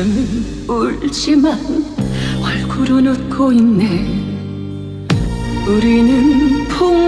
지금 울지만 얼굴은 웃고 있네. 우리는 풍